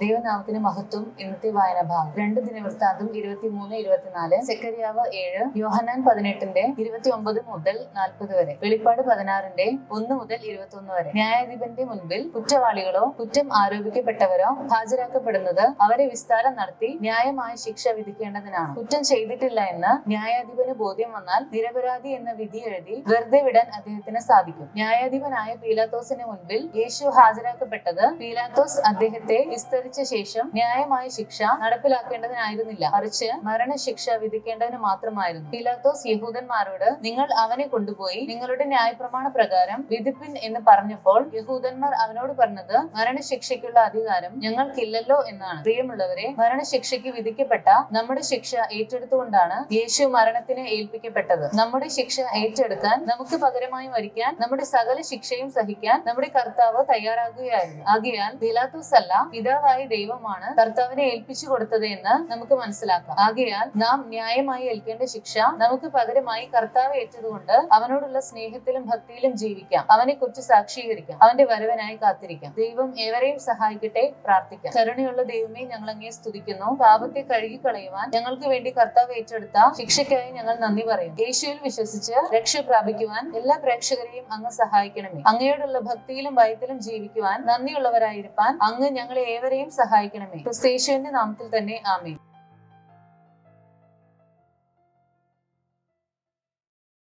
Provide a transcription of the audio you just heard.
ദൈവനാമത്തിന് മഹത്വം ഇന്നത്തെ വായന ഭാഗം രണ്ട് ദിനവൃത്താന്തം ഇരുപത്തിമൂന്ന് ഇരുപത്തിനാല് സെക്കരിയാവ് ഏഴ് യോഹനാൻ പതിനെട്ടിന്റെ ഇരുപത്തി ഒമ്പത് മുതൽ നാൽപ്പത് വരെ വെളിപ്പാട് പതിനാറിന്റെ ഒന്ന് മുതൽ ഇരുപത്തി ഒന്ന് വരെ. ന്യായാധിപന്റെ മുൻപിൽ കുറ്റവാളികളോ കുറ്റം ആരോപിക്കപ്പെട്ടവരോ ഹാജരാക്കപ്പെടുന്നത് അവരെ വിസ്താരം നടത്തി ന്യായമായ ശിക്ഷ വിധിക്കേണ്ടതിനാണ്. കുറ്റം ചെയ്തിട്ടില്ല എന്ന് ന്യായാധിപന് ബോധ്യം വന്നാൽ നിരപരാധി എന്ന വിധി എഴുതി വെറുതെ വിടാൻ അദ്ദേഹത്തിന് സാധിക്കും. ന്യായാധിപനായ പീലാത്തോസിന് മുൻപിൽ യേശു ഹാജരാക്കപ്പെട്ടത് പീലാത്തോസ് അദ്ദേഹത്തെ വിസ്തരിച്ച ശേഷം ന്യായമായ ശിക്ഷ നടപ്പിലാക്കേണ്ടതിനായിരുന്നില്ല. മറിച്ച് മരണശിക്ഷ വിധിക്കേണ്ടതിന് മാത്രമായിരുന്നു. പിലാത്തോസ് യഹൂദന്മാരോട് നിങ്ങൾ അവനെ കൊണ്ടുപോയി നിങ്ങളുടെ ന്യായപ്രമാണ പ്രകാരം വിധിപ്പിൻ എന്ന് പറഞ്ഞപ്പോൾ യഹൂദന്മാർ അവനോട് പറഞ്ഞത് മരണശിക്ഷയ്ക്കുള്ള അധികാരം ഞങ്ങൾക്കില്ലല്ലോ എന്നാണ്. പ്രിയമുള്ളവരെ മരണശിക്ഷയ്ക്ക് വിധിക്കപ്പെട്ട നമ്മുടെ ശിക്ഷ ഏറ്റെടുത്തുകൊണ്ടാണ് യേശു മരണത്തിന് ഏൽപ്പിക്കപ്പെട്ടത്. നമ്മുടെ ശിക്ഷ ഏറ്റെടുക്കാൻ നമുക്ക് പകരമായി മരിക്കാൻ നമ്മുടെ സകല ശിക്ഷയും സഹിക്കാൻ നമ്മുടെ കർത്താവ് തയ്യാറാകുകയായിരുന്നു. ആകയാൽ പിലാത്തോസ് അല്ല പിതാവായ ദൈവമാണ് കർത്താവിനെ ഏൽപ്പിച്ചു കൊടുത്തത് എന്ന് നമുക്ക് മനസ്സിലാക്കാം. ആകയാൽ നാം ന്യായമായി ഏൽക്കേണ്ട ശിക്ഷ നമുക്ക് പകരമായി കർത്താവ് ഏറ്റതുകൊണ്ട് അവനോടുള്ള സ്നേഹത്തിലും ഭക്തിയിലും ജീവിക്കാം. അവനെ കുറിച്ച് സാക്ഷീകരിക്കാം. അവന്റെ വരവനായി കാത്തിരിക്കാം. ദൈവം ഏവരെയും സഹായിക്കട്ടെ പ്രാർത്ഥിക്കാം. കരുണയുള്ള ദൈവമേ ഞങ്ങൾ അങ്ങേ സ്തുതിക്കുന്നു. പാപത്തെ കഴുകിക്കളയുവാൻ ഞങ്ങൾക്ക് വേണ്ടി കർത്താവ് ഏറ്റെടുത്ത ശിക്ഷയ്ക്കായി ഞങ്ങൾ നന്ദി പറയും യേശുവിൽ വിശ്വസിച്ച് രക്ഷ പ്രാപിക്കുവാൻ എല്ലാ പ്രേക്ഷകരെയും അങ്ങ് സഹായിക്കണമേ. അങ്ങയോടുള്ള ഭക്തിയിലും ഭയത്തിലും ജീവിക്കുവാൻ നന്ദിയുള്ളവരായിരിക്കാൻ അങ്ങ് ഞങ്ങളെ ഏവരെയും സഹായിക്കണമേ. ക്രിസ്തേശുവിന്റെ നാമത്തിൽ തന്നെ ആമേ